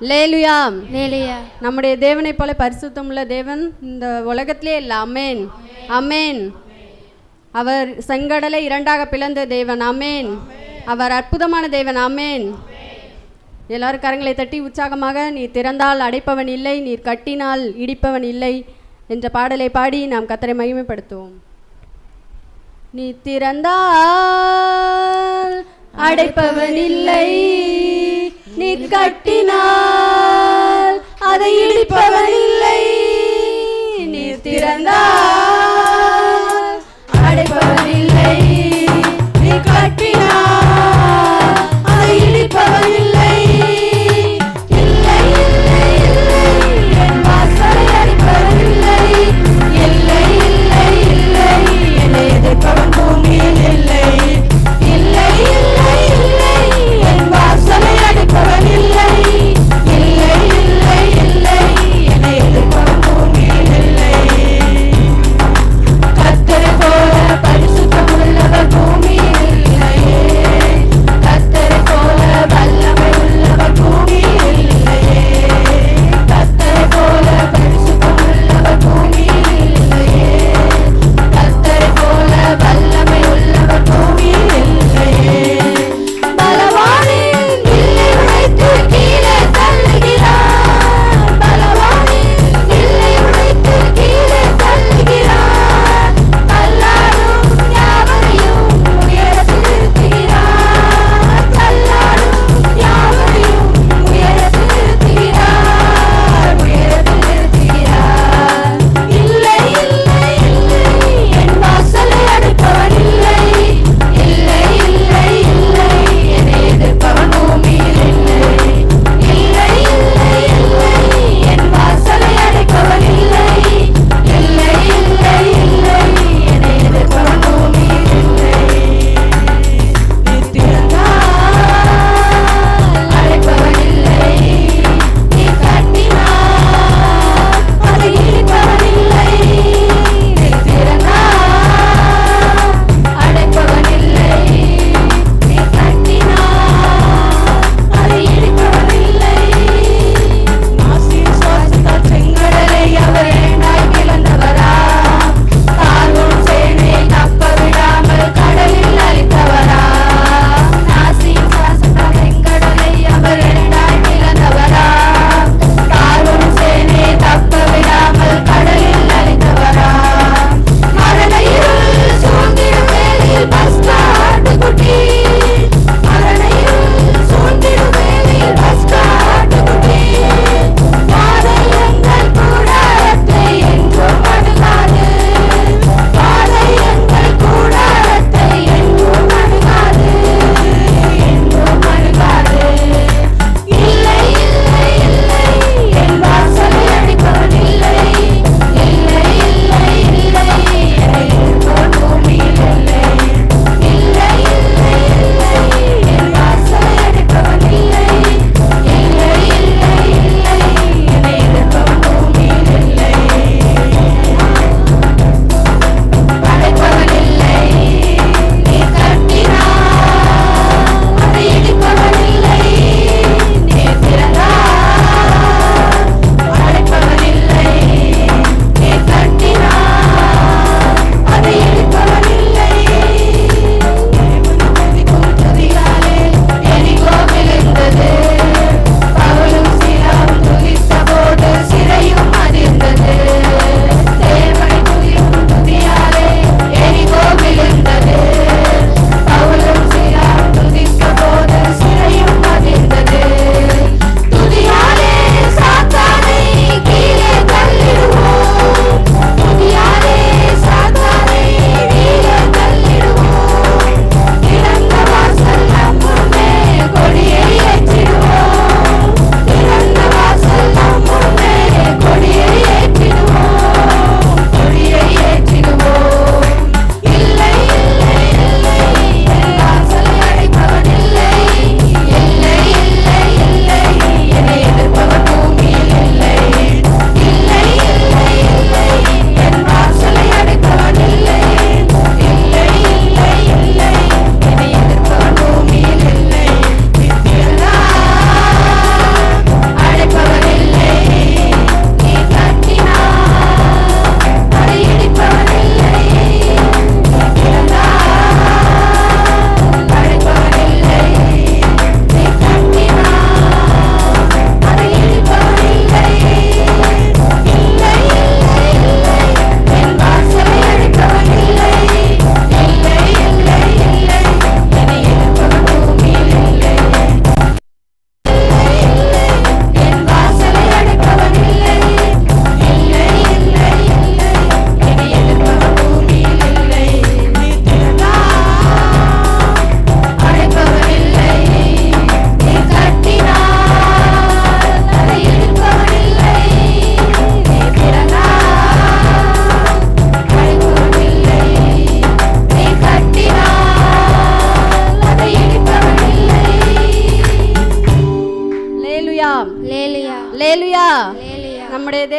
லேலுயா. லேலுயா. நம்முடைய தேவனைப் போல பரிசுத்தம் உள்ள தேவன் இந்த உலகத்திலே இல்லை. அமேன் அமேன் அவர் செங்கடலை இரண்டாக பிளந்த தேவன். அமேன் அவர் அற்புதமான தேவன். அமேன் எல்லாரும் கரங்களை தட்டி உற்சாகமாக நீ திறந்தால் அடைப்பவன் இல்லை நீர் கட்டினால் இடிப்பவன் இல்லை என்ற பாடலை பாடி நாம் கத்தரை மகிமைப்படுத்துவோம். நீ திறந்தால் அடைப்பவன் இல்லை நீ கட்டினால் அதை இடிப்பவன் இல்லை நீ திறந்தால்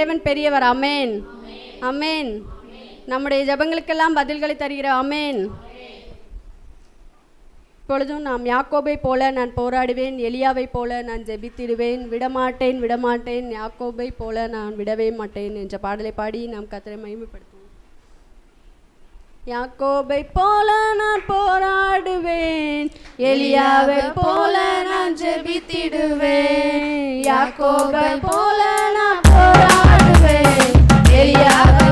தேவன் பெரியவர். அமேன் அமேன் நம்முடைய ஜபங்களுக்கெல்லாம் பதில்களை தருகிற அமேன் இப்பொழுதும் நாம் யாக்கோபை போல நான் போராடுவேன் எலியாவை போல நான் ஜெபித்திடுவேன் விடமாட்டேன் விடமாட்டேன் யாக்கோபை போல நான் விடவே மாட்டேன் என்ற பாடலை பாடி நாம் கத்தரை மகிமைப்படுத்துவோம். யாக்கோபை போல நான் போராடுவேன் எலியாவை போல நான் ஜெபித்திடுவேன் யாக்கோபை போல எலியாவை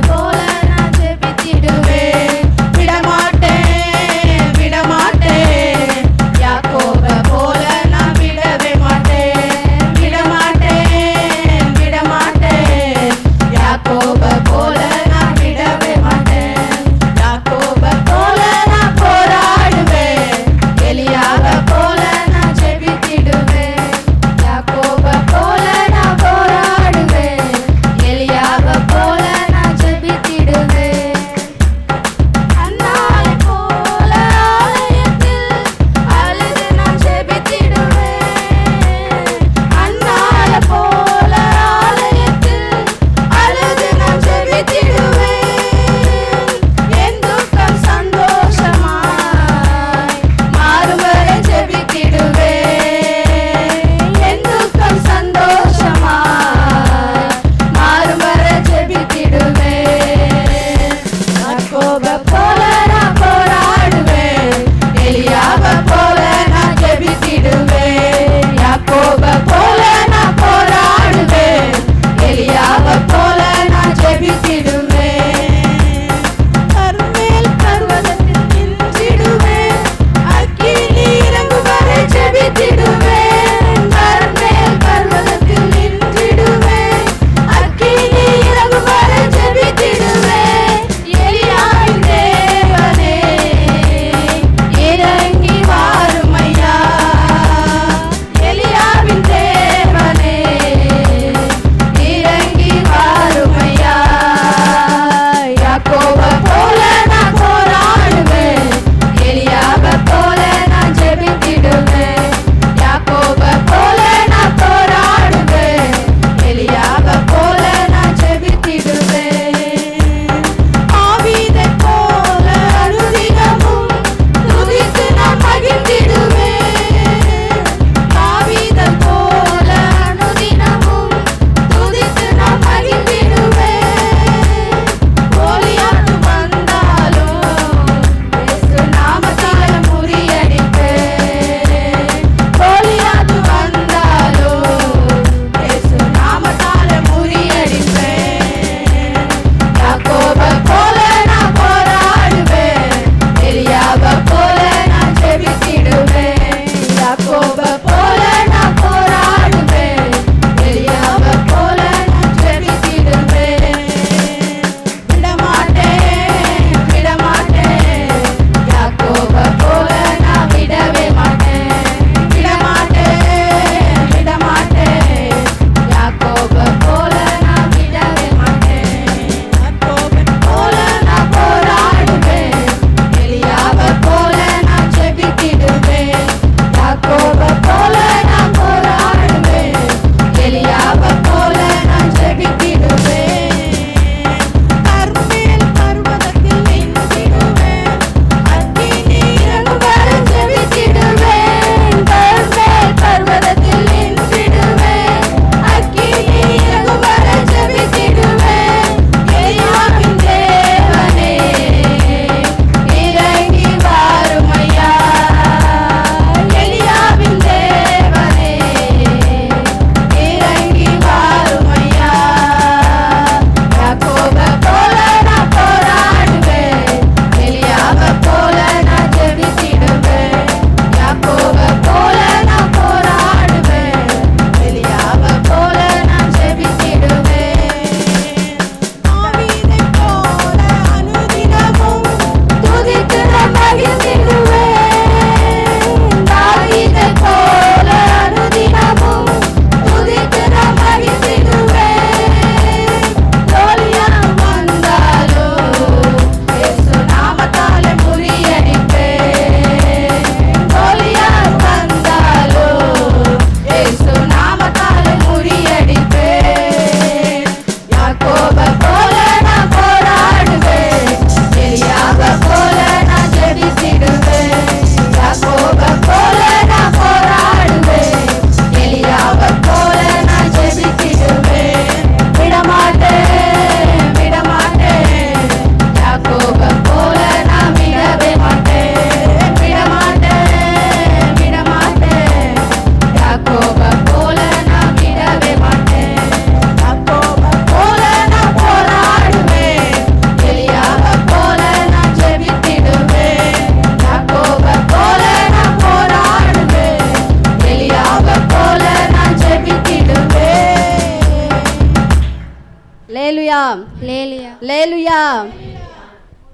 லூயா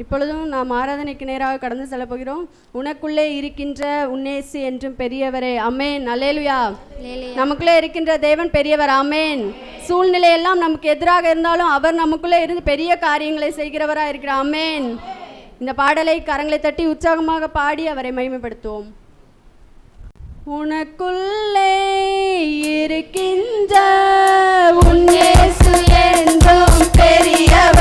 இப்பொழுதும் நாம் ஆராதனைக்கு நேராக கடந்து செல்ல போகிறோம் உனக்குள்ளே இருக்கின்ற உன்னேசு என்றும் பெரியவரே. அமேன் அலேலுயா நமக்குள்ளே இருக்கின்ற தேவன் பெரியவர். அமேன் சூழ்நிலை எல்லாம் நமக்கு எதிராக இருந்தாலும் அவர் நமக்குள்ளே இருந்து பெரிய காரியங்களை செய்கிறவராக இருக்கிறார். அமேன் இந்த பாடலை கரங்களை தட்டி உற்சாகமாக பாடி அவரை மகிமைப்படுத்துவோம். உனக்குள்ளே இருக்கின்ற உன்னேசு என்றும் பெரியவர்.